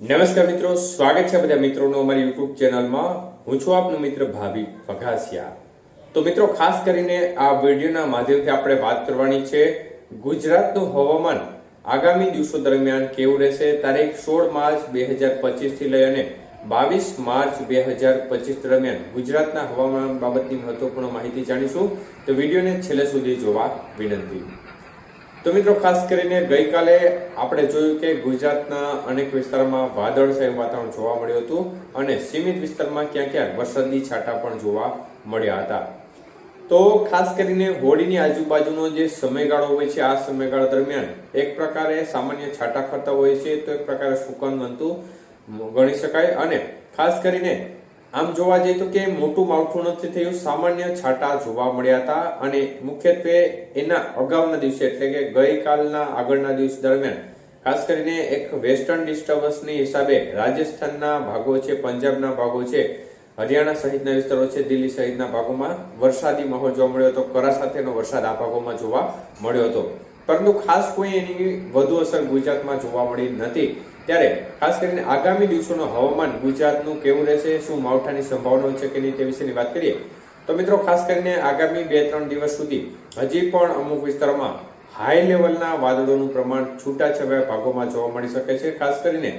નમસ્કાર મિત્રો, સ્વાગત છે બધા મિત્રોનો અમારી યુટ્યુબ ચેનલમાં. હું છું આપનો મિત્ર ભાવિક વઘાસિયા તો મિત્રો, ખાસ કરીને આ વિડીયોના માધ્યમથી આપણે વાત કરવાની છે, ગુજરાતનું હવામાન આગામી દિવસો દરમિયાન કેવું રહેશે? તારીખ સોળ માર્ચ બે હજાર પચીસથી લઈ અને બાવીસ માર્ચ બે હજાર પચીસ દરમિયાન ગુજરાતના હવામાન બાબતની મહત્વપૂર્ણ માહિતી જાણીશું. તો વિડીયોને છેલ્લે સુધી જોવા વિનંતી. તો મિત્રો, ખાસ કરીને ગઈકાલે આપણે જોયું કે ગુજરાતના અનેક વિસ્તારોમાં વાદળછાયું વાતાવરણ જોવા મળ્યું હતું અને સીમિત વિસ્તારમાં ક્યાં ક્યાંક વરસાદની છાંટા પણ જોવા મળ્યા હતા. તો ખાસ કરીને હોળીની આજુબાજુનો જે સમયગાળો હોય છે, આ સમયગાળા દરમિયાન એક પ્રકારે સામાન્ય છાંટા ખરતા હોય છે, તો એક પ્રકારે સુકન બનતું ગણી શકાય અને ખાસ કરીને આમ જોવા જઈએ તો કે મોટું માવઠું નથી થયું. સામાન્ય છાંટા જોવા મળ્યા હતા અને મુખ્યત્વે એના અગાઉના દિવસે એટલે કે ગઈકાલના આગળના દિવસ દરમિયાન, ખાસ કરીને એક વેસ્ટર્ન ડિસ્ટર્બન્સની હિસાબે રાજસ્થાનના ભાગો છે, પંજાબના ભાગો છે, હરિયાણા સહિતના વિસ્તારો છે, દિલ્હી સહિતના ભાગોમાં વરસાદી માહોલ જોવા મળ્યો હતો. કરા સાથેનો વરસાદ આ ભાગોમાં જોવા મળ્યો હતો. પરંતુ ખાસ કોઈ એની વધુ અસર ગુજરાતમાં જોવા મળી નથી. ત્યારે ખાસ કરીને આગામી દિવસોનું હવામાન ગુજરાતનું કેવું રહેશે, શું માવઠાની સંભાવના છે કે નહીં તે વિશેની વાત કરીએ, તો મિત્રો ખાસ કરીને આગામી બે ત્રણ દિવસ સુધી હજી પણ અમુક વિસ્તારોમાં હાઈ લેવલના વાદળોનું પ્રમાણ છૂટાછવાયા ભાગોમાં જોવા મળી શકે છે. ખાસ કરીને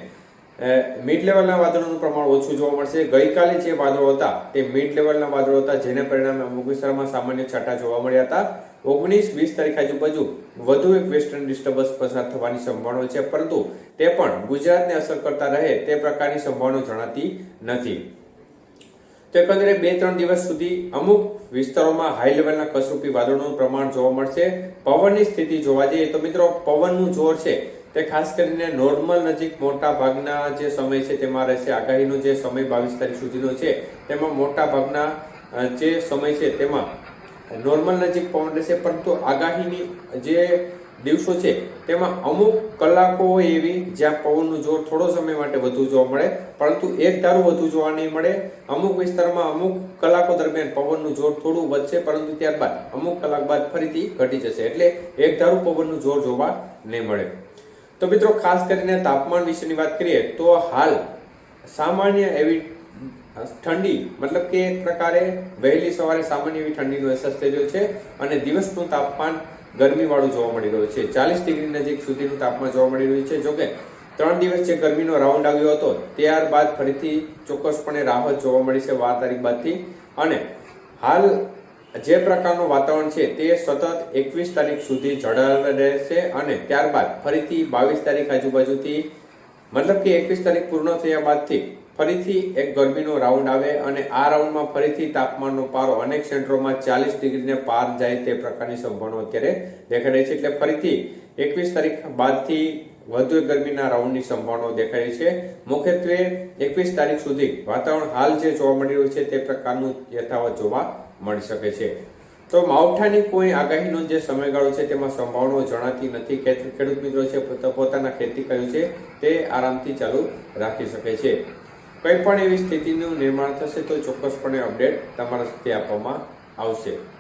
મિડ લેવલના વાદળોનું પ્રમાણ ઓછું જોવા મળશે. ગઈકાલે જે વાદળો હતા, તે મિડ લેવલના વાદળો હતા, જેને પરિણામે અમુક વિસ્તારમાં સામાન્ય છાંટા જોવા મળ્યા હતા. ઓગણીસ વીસ તારીખ આજુબાજુ વધુ એક વેસ્ટર્ન ડિસ્ટર્બન્સ પસાર થવાની સંભાવના છે, પરંતુ તે પણ ગુજરાતને અસર કરતા રહે તે પ્રકારની સંભાવના જણાતી નથી. તો એકંદરે બે ત્રણ દિવસ સુધી અમુક વિસ્તારોમાં હાઈ લેવલના કસરૂપી વાદળોનું પ્રમાણ જોવા મળશે. પવનની સ્થિતિ જોવા જઈએ તો મિત્રો, પવનનું જોર છે તે ખાસ કરીને નોર્મલ નજીક મોટા ભાગના જે સમય છે તેમાં રહેશે. આગાહીનો જે સમય બાવીસ તારીખ સુધીનો છે, તેમાં મોટા ભાગના જે સમય છે તેમાં નોર્મલ નજીક પવન રહેશે. પરંતુ આગાહીની જે દિવસો છે તેમાં અમુક કલાકો એવી જ્યાં પવનનું જોર થોડો સમય માટે વધુ જોવા મળે, પરંતુ એક ધારું વધુ જોવા નહીં મળે. અમુક વિસ્તારમાં અમુક કલાકો દરમિયાન પવનનું જોર થોડું વધશે, પરંતુ ત્યારબાદ અમુક કલાક બાદ ફરીથી ઘટી જશે. એટલે એક ધારું પવનનું જોર જોવા નહીં મળે. તો મિત્રો, ખાસ કરીને તાપમાન વિશેની વાત કરીએ, તો હાલ સામાન્ય એવી ઠંડી, મતલબ કે એક પ્રકારે વહેલી સવારે સામાન્ય એવી ઠંડીનો અહેસાસ થઈ રહ્યો છે અને દિવસનું તાપમાન ગરમીવાળું જોવા મળી રહ્યું છે. ચાલીસ ડિગ્રી નજીક સુધીનું તાપમાન જોવા મળી રહ્યું છે. જોકે ત્રણ દિવસ જે ગરમીનો રાઉન્ડ આવ્યો હતો, ત્યારબાદ ફરીથી ચોક્કસપણે રાહત જોવા મળી છે બાર તારીખ બાદથી. અને હાલ જે પ્રકારનું વાતાવરણ છે તે સતત એકવીસ તારીખ સુધી જળવાયેલ રહેશે અને ત્યારબાદ ફરીથી બાવીસ તારીખ આજુબાજુથી, મતલબ કે એકવીસ તારીખ પૂર્ણ થયા બાદથી ફરીથી એક ગરમીનો રાઉન્ડ આવે અને આ રાઉન્ડમાં ફરીથી તાપમાનનો પારો અનેક સેન્ટરોમાં ચાલીસ ડિગ્રીને પાર જાય તે પ્રકારની સંભાવના અત્યારે દેખાઈ રહી છે. એટલે ફરીથી એકવીસ તારીખ બાદથી વધુ ગરમીના રાઉન્ડની સંભાવનાઓ રહી છે. મુખ્યત્વે એકવીસ તારીખ સુધી વાતાવરણ હાલ જે જોવા મળી રહ્યું છે તે પ્રકારનું યથાવત જોવા મળી શકે છે. તો માવઠાની કોઈ આગાહીનો જે સમયગાળો છે તેમાં સંભાવનાઓ જણાતી નથી. ખેડૂત મિત્રો છે, પોતા- પોતાના ખેતી કર્યું છે તે આરામથી ચાલુ રાખી શકે છે. કંઈ પણ એવી સ્થિતિનું નિર્માણ થશે તો ચોક્કસપણે અપડેટ તમારા સુધી આપવામાં આવશે.